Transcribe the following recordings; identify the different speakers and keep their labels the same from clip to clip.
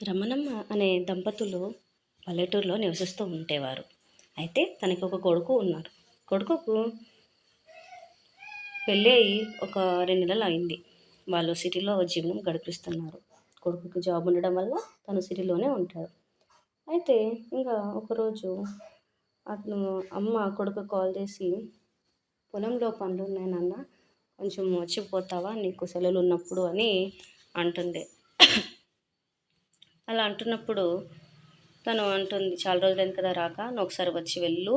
Speaker 1: రమణమ్మ అనే దంపతులు పల్లెటూరులో నివసిస్తూ ఉండేవారు. అయితే తనకి ఒక కొడుకు ఉన్నారు. కొడుకుకు పెళ్ళి అయ్యి ఒక రెండు నెలలు అయింది. వాళ్ళు సిటీలో జీవనం గడిపిస్తున్నారు. కొడుకుకి జాబ్ ఉండడం వల్ల తను సిటీలోనే ఉంటాడు. అయితే ఇంకా ఒకరోజు అతను అమ్మ కొడుకు కాల్ చేసి పొలంలో పనులు ఉన్నాయి నాన్న. కొంచెం వచ్చిపోతావా నీకు సెలవులు ఉన్నప్పుడు అని అంటుంది అలా అంటున్నప్పుడు తను అంటుంది చాలా రోజులైంది కదా రాక నువ్వు ఒకసారి వచ్చి వెళ్ళు.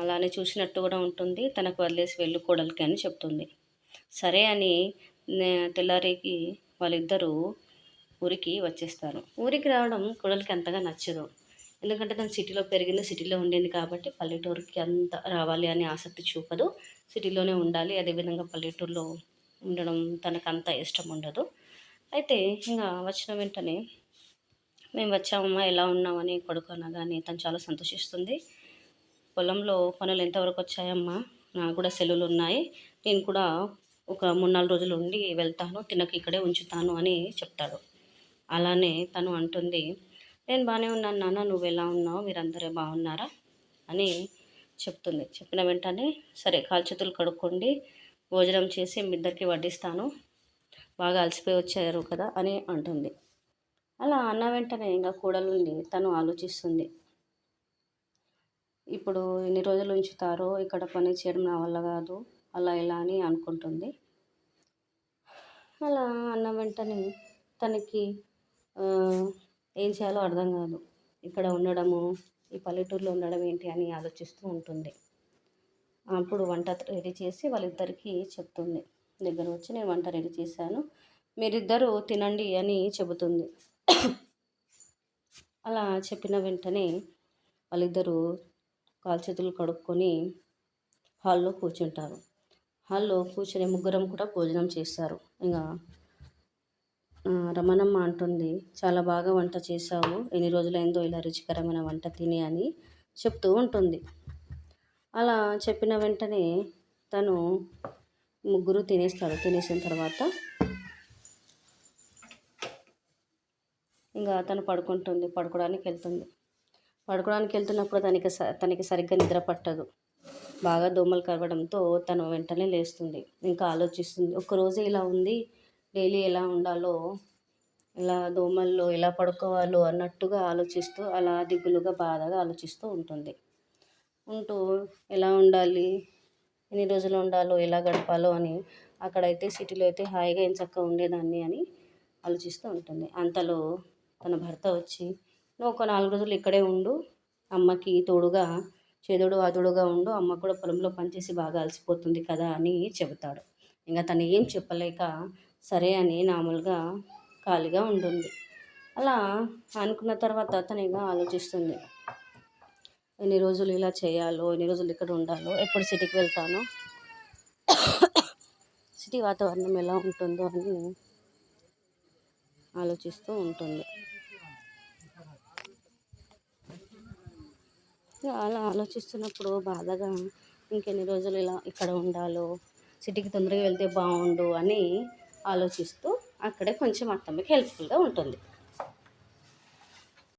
Speaker 1: అలానే చూసినట్టు కూడా ఉంటుంది. తనకు వదిలేసి వెళ్ళు కోడలికి అని చెప్తుంది. సరే అని తెల్లారికి వాళ్ళిద్దరూ ఊరికి వచ్చేస్తారు. ఊరికి రావడం కోడలికి అంతగా నచ్చదు. ఎందుకంటే తను సిటీలో పెరిగింది సిటీలో ఉండింది కాబట్టి పల్లెటూరుకి అంత రావాలి అనే ఆసక్తి చూపదు. సిటీలోనే ఉండాలి. అదేవిధంగా పల్లెటూరులో ఉండడం తనకు అంత ఇష్టం ఉండదు. అయితే ఇంకా వచ్చిన వెంటనే మేము వచ్చామమ్మా ఎలా ఉన్నామని కొడుకు అనగానే తను చాలా సంతోషిస్తుంది. పొలంలో పనులు ఎంతవరకు వచ్చాయమ్మా? నాకు కూడా సెలవులు ఉన్నాయి. నేను కూడా ఒక మూడు నాలుగు రోజులు ఉండి వెళ్తాను తినక ఇక్కడే ఉంచుతాను అని చెప్తాడు. అలానే తను అంటుంది నేను బాగానే ఉన్నాను నాన్న నువ్వు ఎలా ఉన్నావు? మీరందరూ బాగున్నారా? అని చెప్తుంది. చెప్పిన వెంటనే సరే కాల్చేతులు కడుక్కోండి భోజనం చేసి మీ ఇద్దరికి వడ్డిస్తాను. బాగా అలసిపోయి వచ్చారు కదా అని అంటుంది. అలా అన్న వెంటనే ఇంకా కూడలుండి తను ఆలోచిస్తుంది. ఇప్పుడు ఎన్ని రోజులు ఉంచుతారో ఇక్కడ పని చేయడం నా వల్ల కాదు అలా ఇలా అని అనుకుంటుంది. అలా అన్న వెంటనే తనకి ఏం చేయాలో అర్థం కాదు. ఇక్కడ ఉండడము ఈ పల్లెటూరులో ఉండడం ఏంటి అని ఆలోచిస్తూ ఉంటుంది. అప్పుడు వంట రెడీ చేసి వాళ్ళిద్దరికీ చెప్తుంది. దగ్గర వచ్చి నేను వంట రెడీ చేశాను. మీరిద్దరూ తినండి అని చెబుతుంది. అలా చెప్పిన వెంటనే వాళ్ళిద్దరూ కాల్చేతులు కడుక్కొని హాల్లో కూర్చుంటారు. హాల్లో కూర్చొని ముగ్గురం కూడా భోజనం చేస్తారు. ఇంకా రమణమ్మ అంటుంది చాలా బాగా వంట చేశావు. ఎన్ని రోజులైందో ఇలా రుచికరమైన వంట తిని అని చెప్తూ ఉంటుంది. అలా చెప్పిన వెంటనే తను ముగ్గురు తినేస్తారు. తినేసిన తర్వాత ఇంకా తను పడుకుంటుంది పడుకోవడానికి వెళ్తుంది. పడుకోవడానికి వెళ్తున్నప్పుడు తనకి స తనకి సరిగ్గా నిద్ర పట్టదు. బాగా దోమలు కరవడంతో తను వెంటనే లేస్తుంది. ఇంకా ఆలోచిస్తుంది. ఒకరోజు ఇలా ఉంది. డైలీ ఎలా ఉండాలో ఇలా దోమల్లో ఎలా పడుకోవాలో అన్నట్టుగా ఆలోచిస్తూ అలా దిగులుగా బాధగా ఆలోచిస్తూ ఉంటుంది. ఉంటూ ఎలా ఉండాలి? ఎన్ని రోజులు ఉండాలో ఎలా గడపాలో అని అక్కడైతే సిటీలో అయితే హాయిగా ఏం చక్కగా ఉండేదాన్ని అని ఆలోచిస్తూ ఉంటుంది. అంతలో తన భర్త వచ్చి నువ్వు ఒక నాలుగు రోజులు ఇక్కడే ఉండు అమ్మకి తోడుగా చేదుడు వాదుడుగా ఉండు అమ్మ కూడా పొలంలో పనిచేసి బాగా అలసిపోతుంది కదా అని చెబుతాడు. ఇంకా తను ఏం చెప్పలేక సరే అని నామూలుగా ఖాళీగా ఉంటుంది. అలా అనుకున్న తర్వాత తను ఇక ఆలోచిస్తుంది. ఎన్ని రోజులు ఇలా చేయాలో ఎన్ని రోజులు ఇక్కడ ఉండాలో ఎప్పుడు సిటీకి వెళ్తానో సిటీ వాతావరణం ఎలా ఉంటుందో అని ఆలోచిస్తూ ఉంటుంది. అలా ఆలోచిస్తున్నప్పుడు బాధగా ఇంకెన్ని రోజులు ఇలా ఇక్కడ ఉండాలో సిటీకి తొందరగా వెళ్తే బాగుండు అని ఆలోచిస్తూ అక్కడే కొంచెం అత్తమ్మకి హెల్ప్ఫుల్గా ఉంటుంది.